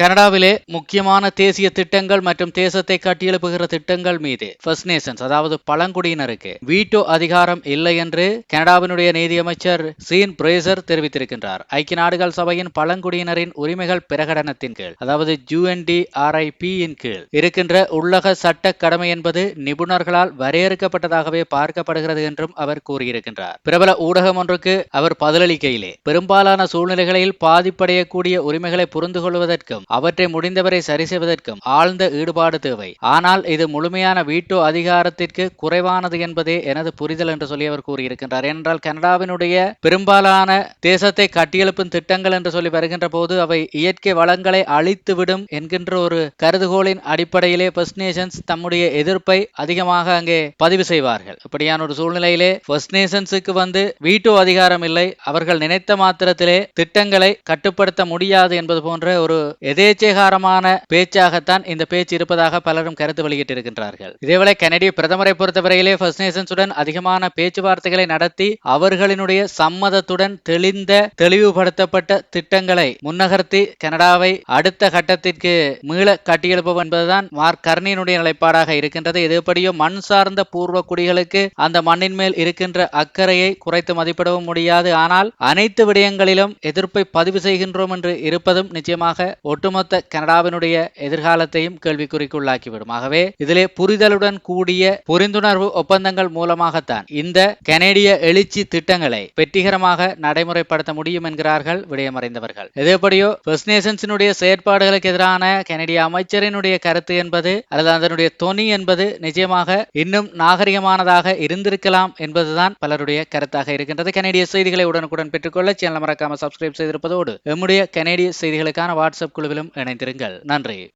கனடாவிலே முக்கியமான தேசிய திட்டங்கள் மற்றும் தேசத்தை கட்டியெழுப்புகிற திட்டங்கள் மீது ஃபர்ஸ்ட் நேஷன்ஸ் அதாவது பழங்குடியினருக்கு வீட்டோ அதிகாரம் இல்லை என்று கனடாவினுடைய நீதியமைச்சர் சீன் பிரேசர் தெரிவித்திருக்கின்றார். ஐக்கிய நாடுகள் சபையின் பழங்குடியினரின் உரிமைகள் பிரகடனத்தின் கீழ் அதாவது யுஎன்டிஆர்ஐபி இன் கீழ் இருக்கின்ற உள்ளக சட்ட கடமை என்பது நிபுணர்களால் வரையறுக்கப்பட்டதாகவே பார்க்கப்படுகிறது என்றும் அவர் கூறியிருக்கின்றார். பிரபல ஊடகம் ஒன்றுக்கு அவர் பதிலளிக்கையிலே பெரும்பாலான சூழ்நிலைகளில் பாதிப்படையக்கூடிய உரிமைகளை புரிந்து கொள்வதற்கும் அவற்றை முடிந்தவரை சரி செய்வதற்கும் ஆழ்ந்த ஈடுபாடு தேவை. ஆனால் இது முழுமையான வீட்டோ அதிகாரத்திற்கு குறைவானது என்பதே எனது புரிதல் என்று சொல்லி அவர் கூறியிருக்கின்றார். என்றால் கனடாவினுடைய பெரும்பாலான தேசத்தை கட்டியெழுப்பும் திட்டங்கள் என்று சொல்லி வருகின்ற போது அவை இயற்கை வளங்களை அழித்துவிடும் என்கின்ற ஒரு கருதுகோளின் அடிப்படையிலே ஃபர்ஸ்ட் நேஷன்ஸ் தம்முடைய எதிர்ப்பை அதிகமாக அங்கே பதிவு செய்வார்கள். இப்படியான ஒரு சூழ்நிலையிலே ஃபர்ஸ்ட் நேஷன்ஸுக்கு வந்து வீட்டோ அதிகாரம் இல்லை. அவர்கள் நினைத்த மாத்திரத்திலே திட்டங்களை கட்டுப்படுத்த முடியாது என்பது போன்ற ஒரு எதேச்சேகாரமான பேச்சாகத்தான் இந்த பேச்சு இருப்பதாக பலரும் கருத்து வெளியிட்டிருக்கின்றார்கள். இதேவேளை கனடிய பிரதமரை பொறுத்தவரையிலே ஃபர்ஸ்ட் நேஷன்ஸுடன் அதிகமான பேச்சுவார்த்தைகளை நடத்தி அவர்களினுடைய சம்மதத்துடன் தெளிந்த தெளிவுபடுத்தப்பட்ட திட்டங்களை முன்னகர்த்தி கனடாவை அடுத்த கட்டத்திற்கு மீள கட்டியெழுப்போம் என்பதுதான் மார்க் கர்னியினுடைய நிலைப்பாடாக இருக்கின்றது. இது எப்படியோ மண் சார்ந்த பூர்வ குடிகளுக்கு அந்த மண்ணின் மேல் இருக்கின்ற அக்கறையை குறைத்து மதிப்பிடவும் முடியாது. ஆனால் அனைத்து விடயங்களிலும் எதிர்ப்பை பதிவு செய்கின்றோம் என்று இருப்பதும் நிச்சயமாக ஒட்டு ஒட்டுமொத்த கனடாவினுடைய எதிர்காலத்தையும் கேள்விக்குறிக்குள்ளாக்கிவிடும் ஆகவே இதிலே புரிதலுடன் கூடிய புரிந்துணர்வு ஒப்பந்தங்கள் மூலமாகத்தான் இந்த கனேடிய எழுச்சி திட்டங்களை வெற்றிகரமாக நடைமுறைப்படுத்த முடியும் என்கிறார்கள் விடயமறைந்தவர்கள். எதேபடியோ நேஷன்ஸினுடைய செயற்பாடுகளுக்கு எதிரான கனடிய அமைச்சரினுடைய கருத்து என்பது அல்லது அதனுடைய தொனி என்பது நிச்சயமாக இன்னும் நாகரிகமானதாக இருந்திருக்கலாம் என்பதுதான் பலருடைய கருத்தாக இருக்கின்றது. கனேடிய செய்திகளை உடனுக்குடன் பெற்றுக்கொள்ள சேனல் மறக்காம சப்ஸ்கிரைப் செய்திருப்பதோடு எம்முடைய கனேடிய செய்திகளுக்கான வாட்ஸ்அப் குழுவிலும் இணைந்திருங்கள். நன்றி.